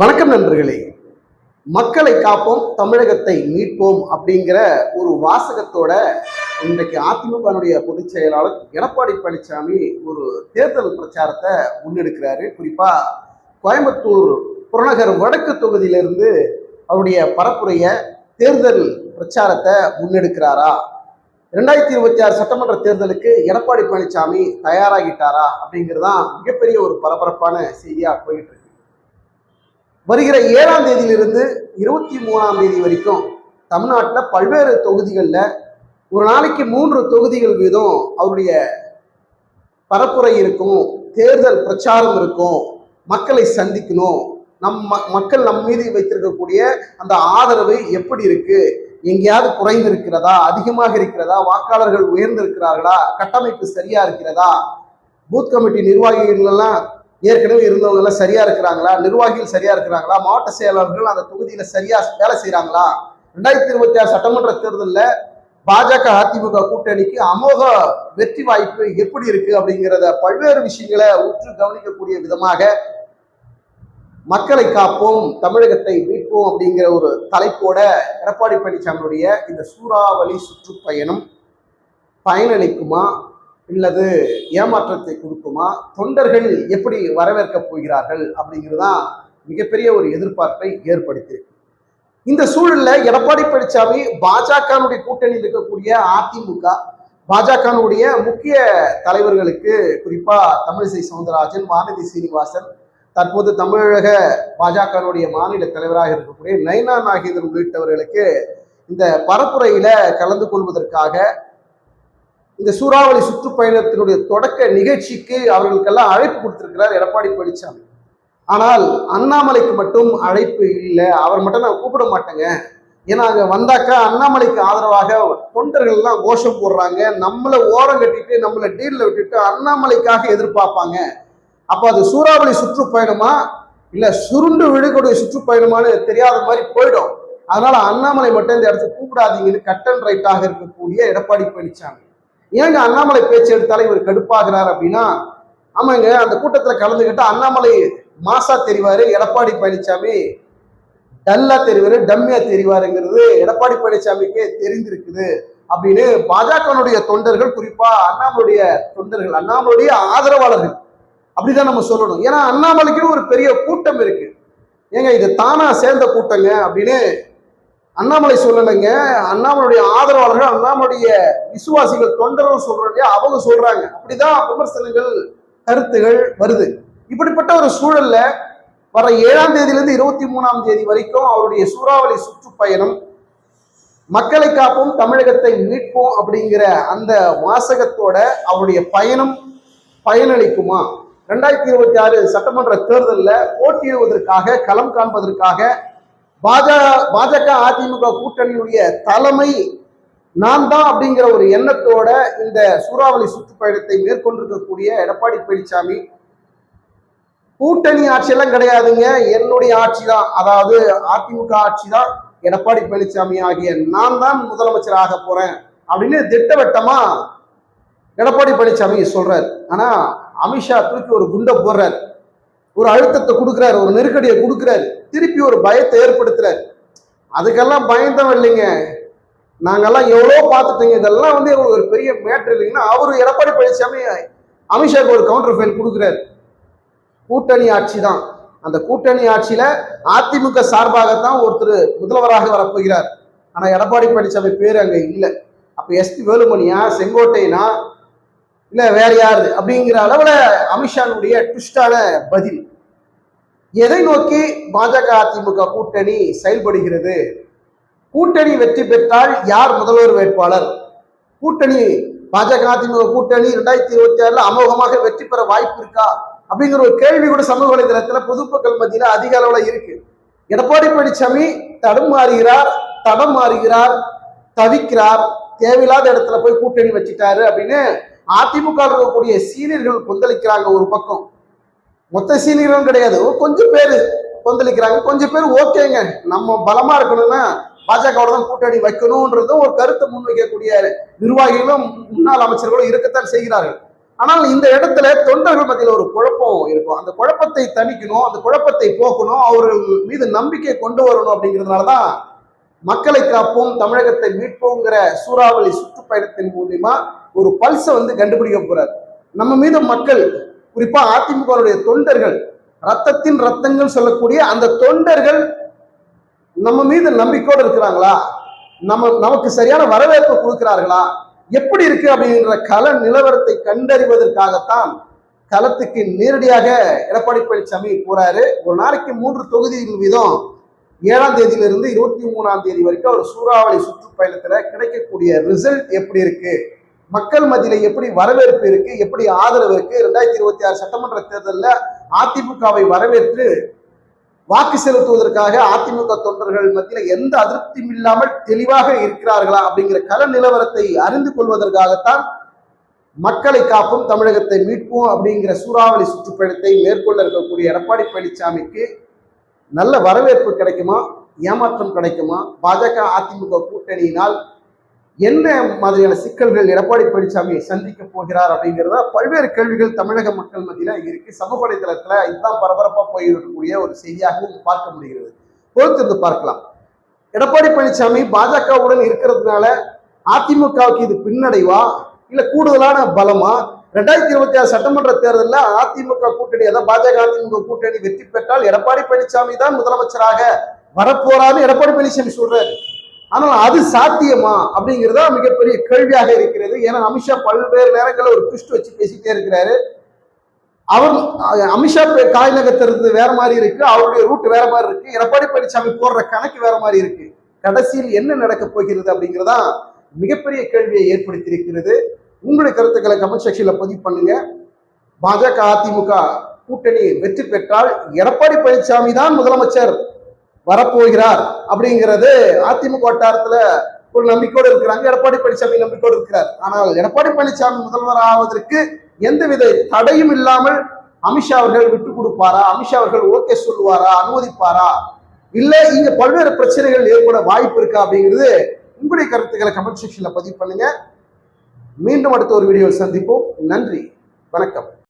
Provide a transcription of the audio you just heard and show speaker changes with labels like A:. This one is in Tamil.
A: வணக்கம் நண்பர்களே. மக்களை காப்போம் தமிழகத்தை மீட்போம் அப்படிங்கிற ஒரு வாசகத்தோட இன்றைக்கு அதிமுகனுடைய பொதுச் செயலாளர் எடப்பாடி பழனிசாமி ஒரு தேர்தல் பிரச்சாரத்தை முன்னெடுக்கிறாரு. குறிப்பா கோயம்புத்தூர் புறநகர் வடக்கு தொகுதியிலிருந்து அவருடைய பரப்புரைய தேர்தல் பிரச்சாரத்தை முன்னெடுக்கிறாரா? ரெண்டாயிரத்தி இருபத்தி ஆறு சட்டமன்ற தேர்தலுக்கு எடப்பாடி பழனிசாமி தயாராகிட்டாரா அப்படிங்கிறதான் மிகப்பெரிய ஒரு பரபரப்பான செய்தியாக போயிட்டு இருக்கு. வருகிற ஏழாம் தேதியிலிருந்து இருபத்தி மூணாம் தேதி வரைக்கும் தமிழ்நாட்டில் பல்வேறு தொகுதிகளில் ஒரு நாளைக்கு மூன்று தொகுதிகள் வீதம் அவருடைய பரப்புரை இருக்கும் தேர்தல் பிரச்சாரம் இருக்கும் மக்களை சந்திக்கணும் நம் மக்கள் நம் மீது வைத்திருக்கக்கூடிய அந்த ஆதரவு எப்படி இருக்கு எங்கேயாவது குறைந்திருக்கிறதா அதிகமாக இருக்கிறதா வாக்காளர்கள் உயர்ந்திருக்கிறார்களா கட்டமைப்பு சரியா இருக்கிறதா பூத் கமிட்டி நிர்வாகிகள் எல்லாம் ஏற்கனவே இருந்தவங்க எல்லாம் சரியா இருக்கிறாங்களா? நிர்வாகிகள் சரியா இருக்கிறாங்களா? மாவட்ட செயலாளர்கள் அந்த தொகுதியில சரியா வேலை செய்யறாங்களா ரெண்டாயிரத்தி இருபத்தி ஆறு சட்டமன்ற தேர்தலில் பாஜக அதிமுக கூட்டணிக்கு அமோக வெற்றி வாய்ப்பு எப்படி இருக்கு அப்படிங்கிறத பல்வேறு விஷயங்களை உற்று கவனிக்கக்கூடிய விதமாக மக்களை காப்போம் தமிழகத்தை மீட்போம் அப்படிங்கிற ஒரு தலைப்போட எடப்பாடி பழனிசாமியுடைய இந்த சூறாவளி சுற்றுப்பயணம் பயனளிக்குமா? இல்லது ஏமாற்றத்தை கொடுக்குமா? தொண்டர்கள் எப்படி வரவேற்கப் போகிறார்கள்? அப்படிங்கிறது தான் மிகப்பெரிய ஒரு எதிர்பார்ப்பை ஏற்படுத்தியிருக்கு. இந்த சூழல்ல எடப்பாடி பழனிசாமி பாஜகனுடைய கூட்டணியில் இருக்கக்கூடிய அதிமுக பாஜகனுடைய முக்கிய தலைவர்களுக்கு குறிப்பா தமிழிசை சவுந்தரராஜன் வானதி சீனிவாசன் தற்போது தமிழக பாஜகனுடைய மாநில தலைவராக இருக்கக்கூடிய நயனா நாகேந்திரன் உள்ளிட்டவர்களுக்கு இந்த பரப்புரையில கலந்து கொள்வதற்காக இந்த சூறாவளி சுற்றுப்பயணத்தினுடைய தொடக்க நிகழ்ச்சிக்கு அவர்களுக்கெல்லாம் அழைப்பு கொடுத்திருக்கிறார் எடப்பாடி பழனிசாமி. ஆனால் அண்ணாமலைக்கு மட்டும் அழைப்பு இல்லை அவர் மட்டும் நான் கூப்பிட மாட்டேங்க. ஏன்னா அங்கே வந்தாக்கா அண்ணாமலைக்கு ஆதரவாக தொண்டர்கள்லாம் கோஷம் போடுறாங்க. நம்மளை ஓரம் கட்டிட்டு நம்மளை டீலில் விட்டுட்டு அண்ணாமலைக்காக எதிர்பார்ப்பாங்க. அப்போ அது சூறாவளி சுற்றுப்பயணமா? இல்லை சுருண்டு விழுக்கூடிய சுற்றுப்பயணமான்னு தெரியாத மாதிரி போயிடும். அதனால அண்ணாமலை மட்டும் இந்த இடத்துக்கு கூப்பிடாதீங்கன்னு கட் அண்ட் ரைட்டாக இருக்கக்கூடிய எடப்பாடி பழனிசாமி. ஏங்க அண்ணாமலை பேச்சு எடுத்தாலே இவர் கடுப்பாகிறார் அப்படின்னா? ஆமாங்க அந்த கூட்டத்துல கலந்துக்கிட்டு அண்ணாமலை மாசா தெரிவாரு எடப்பாடி பழனிசாமி டல்லா தெரிவாரு டம்மியா தெரிவாருங்கிறது எடப்பாடி பழனிசாமிக்கே தெரிந்திருக்குது அப்படின்னு பாஜகனுடைய தொண்டர்கள் குறிப்பா அண்ணாமலுடைய தொண்டர்கள் அண்ணாமலுடைய ஆதரவாளர்கள் அப்படிதான் நம்ம சொல்லணும். ஏன்னா அண்ணாமலைக்குன்னு ஒரு பெரிய கூட்டம் இருக்கு. ஏங்க இது தானா சேர்ந்த கூட்டங்க அப்படின்னு அண்ணாமலை சொல்லலைங்க. அண்ணாமலுடைய ஆதரவாளர்கள் அண்ணாமலுடைய விசுவாசிகள் தொண்டர்கள் சொல்றாங்க இல்லையா? அவங்க சொல்றாங்க. அப்படிதான் விமர்சனங்கள் கருத்துகள் வருது. இப்படிப்பட்ட ஒரு சூழல்ல வர ஏழாம் தேதியிலிருந்து இருபத்தி மூணாம் தேதி வரைக்கும் அவருடைய சூறாவளி சுற்றுப்பயணம் மக்களை காப்போம் தமிழகத்தை மீட்போம் அப்படிங்கிற அந்த வாசகத்தோட அவருடைய பயணம் பயனளிக்குமா? ரெண்டாயிரத்தி இருபத்தி ஆறு சட்டமன்ற தேர்தலில் போட்டியிடுவதற்காக களம் காண்பதற்காக பாஜக பாஜக அதிமுக கூட்டணியுடைய தலைமை நான் தான் அப்படிங்கிற ஒரு எண்ணத்தோட இந்த சூறாவளி சுற்றுப்பயணத்தை மேற்கொண்டிருக்கக்கூடிய எடப்பாடி பழனிசாமி கூட்டணி ஆட்சியெல்லாம் கிடையாதுங்க. என்னுடைய ஆட்சி தான் அதாவது அதிமுக ஆட்சி தான் எடப்பாடி பழனிசாமி ஆகிய நான் தான் முதலமைச்சர் ஆக போறேன் அப்படின்னு திட்டவட்டமா எடப்பாடி பழனிசாமி சொல்றாரு. ஆனா அமித்ஷா தூக்கி ஒரு குண்டை போடுறாரு. ஒரு அழுத்தத்தை கொடுக்குறாரு ஒரு நெருக்கடியை கொடுக்குறாரு. திருப்பி ஒரு பயத்தை ஏற்படுத்துறாரு. அதுக்கெல்லாம் பயந்தவன் இல்லைங்க. நாங்கெல்லாம் எவ்வளோ பார்த்துட்டோங்க. இதெல்லாம் வந்து எங்களுக்கு ஒரு பெரிய மேட்ரு இல்லைங்கன்னா அவர் எடப்பாடி பழனிசாமி அமித்ஷாக்கு ஒரு கவுண்டர் ஃபைல் கொடுக்குறாரு. கூட்டணி ஆட்சி தான். அந்த கூட்டணி ஆட்சியில அதிமுக சார்பாகத்தான் ஒருத்தர் முதல்வராக வரப்போகிறார். ஆனா எடப்பாடி பழனிசாமி பேர் அங்க இல்லை. அப்ப எஸ்பி வேலுமணியா செங்கோட்டையனா இல்ல வேற யாரு? அப்படிங்கிற அளவுல அமித்ஷானுடைய ட்விஸ்டான பதில். எதை நோக்கி பாஜக அதிமுக கூட்டணி செயல்படுகிறது? கூட்டணி வெற்றி பெற்றால் யார் முதல்வர் வேட்பாளர்? கூட்டணி பாஜக அதிமுக கூட்டணி ரெண்டாயிரத்தி இருபத்தி ஆறுல அமோகமாக வெற்றி பெற வாய்ப்பு இருக்கா? அப்படிங்கிற ஒரு கேள்வி கூட சமூக வலைதளத்துல பொதுமக்கள் மத்தியில அதிக அளவுல இருக்கு. எடப்பாடி பழனிசாமி தடுமாறுகிறார் தடம் மாறுகிறார் தவிக்கிறார் தேவையில்லாத இடத்துல போய் கூட்டணி வச்சுட்டாரு அப்படின்னு அதிமுக இருக்கக்கூடிய சீனியர்கள் கொந்தளிக்கிறாங்க ஒரு பக்கம். மொத்த சீனியர்களும் கிடையாது. ஒரு கொஞ்சம் பேர் கொந்தளிக்கிறாங்க. கொஞ்சம் பேர் ஓகேங்க. நம்ம பலமா இருக்கணும்னா பாஜகவோட தான் கூட்டணி வைக்கணும்ன்றதும் ஒரு கருத்தை முன்வைக்கக்கூடிய நிர்வாகிகளும் முன்னாள் அமைச்சர்களும் இருக்கத்தான் செய்கிறார்கள். ஆனால் இந்த இடத்துல தொண்டர்கள் மத்தியில் ஒரு குழப்பம் இருக்கும். அந்த குழப்பத்தை தணிக்கணும் அந்த குழப்பத்தை போக்கணும் அவர்கள் மீது நம்பிக்கை கொண்டு வரணும் அப்படிங்கிறதுனாலதான் மக்களை காப்போம் தமிழகத்தை மீட்போங்கிற சூறாவளி சுற்றுப்பயணத்தின் மூலியமா ஒரு பல்ஸை வந்து கண்டுபிடிக்க போறார். நம்ம மீது மக்கள் குறிப்பா அதிமுகவுடைய தொண்டர்கள் ரத்தத்தின் ரத்தங்கள் சொல்லக்கூடிய அந்த தொண்டர்கள் நம்ம மீது நம்பிக்கையோடு இருக்கிறாங்களா? நம்ம நமக்கு சரியான வரவேற்பு கொடுக்கிறார்களா? எப்படி இருக்கு அப்படின்ற கல நிலவரத்தை கண்டறிவதற்காகத்தான் களத்துக்கு நேரடியாக எடப்பாடி பழனிசாமி போறாரு. ஒரு நாளைக்கு மூன்று தொகுதிகள் வீதம் ஏழாம் தேதியிலிருந்து இருபத்தி மூணாம் தேதி வரைக்கும் ஒரு சூறாவளி சுற்றுப்பயணத்துல கிடைக்கக்கூடிய ரிசல்ட் எப்படி இருக்கு? மக்கள் மத்தியில எப்படி வரவேற்பு இருக்கு எப்படி ஆதரவு இருக்கு? ரெண்டாயிரத்தி இருபத்தி ஆறு சட்டமன்ற தேர்தலில் அதிமுகவை வரவேற்று வாக்கு செலுத்துவதற்காக அதிமுக தொண்டர்கள் மத்தியில் எந்த அதிருப்தியும் இல்லாமல் தெளிவாக இருக்கிறார்களா அப்படிங்கிற கள நிலவரத்தை அறிந்து கொள்வதற்காகத்தான் மக்களை காப்பும் தமிழகத்தை மீட்போம் அப்படிங்கிற சூறாவளி சுற்றுப்பயணத்தை மேற்கொள்ள இருக்கக்கூடிய எடப்பாடி பழனிசாமிக்கு நல்ல வரவேற்பு கிடைக்குமா? ஏமாற்றம் கிடைக்குமா? பாஜக அதிமுக கூட்டணியினால் என்ன மாதிரியான சிக்கல்கள் எடப்பாடி பழனிசாமி சந்திக்க போகிறார் அப்படிங்கிறத பல்வேறு கேள்விகள் தமிழக மக்கள் மத்தியில இருக்கு. சமூக வலைதளத்துல இதுதான் பரபரப்பா போயிருக்கக்கூடிய ஒரு செய்தியாகவும் பார்க்க முடிகிறது. பொறுத்திருந்து பார்க்கலாம். எடப்பாடி பழனிசாமி பாஜகவுடன் இருக்கிறதுனால அதிமுகவுக்கு இது பின்னடைவா? இல்ல கூடுதலான பலமா? ரெண்டாயிரத்தி இருபத்தி ஆறு சட்டமன்ற தேர்தலில் அதிமுக கூட்டணி அதாவது பாஜக அதிமுக கூட்டணி வெற்றி பெற்றால் எடப்பாடி பழனிசாமி தான் முதலமைச்சராக வரப்போறாரு எடப்பாடி பழனிசாமி சொல்றாரு. ஆனால் அது சாத்தியமா அப்படிங்கிறதா மிகப்பெரிய கேள்வியாக இருக்கிறது. ஏன்னா அமித்ஷா பல்வேறு நேரங்களில் ஒரு ட்விஸ்ட் வச்சு பேசிட்டே இருக்கிறாரு. அவர் அமித்ஷா காய் நகர்த்துறது வேற மாதிரி இருக்கு. அவருடைய ரூட் வேற மாதிரி இருக்கு. எடப்பாடி பழனிசாமி போடுற கணக்கு வேற மாதிரி இருக்கு. கடைசியில் என்ன நடக்க போகிறது அப்படிங்கிறதா மிகப்பெரிய கேள்வியை ஏற்படுத்தியிருக்கிறது. உங்களுடைய கருத்துக்களை கமெண்ட் செக்ஷன்ல பதிவு பண்ணுங்க. பாஜக அதிமுக கூட்டணி வெற்றி பெற்றால் எடப்பாடி பழனிசாமி தான் முதலமைச்சர். வரப்போகிறார் அப்படிங்கிறது அதிமுக வட்டாரத்துல ஒரு நம்பிக்கையோடு இருக்கிறாங்க. எடப்பாடி பழனிசாமி நம்பிக்கையோடு இருக்கிறார். ஆனால் எடப்பாடி பழனிசாமி முதல்வர் ஆவதற்கு எந்தவித தடையும் இல்லாமல் அமித்ஷா அவர்கள் விட்டு கொடுப்பாரா? அமித்ஷா அவர்கள் ஓகே சொல்லுவாரா? அனுமதிப்பாரா? இல்ல இங்க பல்வேறு பிரச்சனைகள் ஏற்பட வாய்ப்பு இருக்கா அப்படிங்கிறது உங்களுடைய கருத்துக்களை கமெண்ட் செக்ஷன்ல பதிவு பண்ணுங்க. மீண்டும் அடுத்த ஒரு வீடியோவில் சந்திப்போம். நன்றி. வணக்கம்.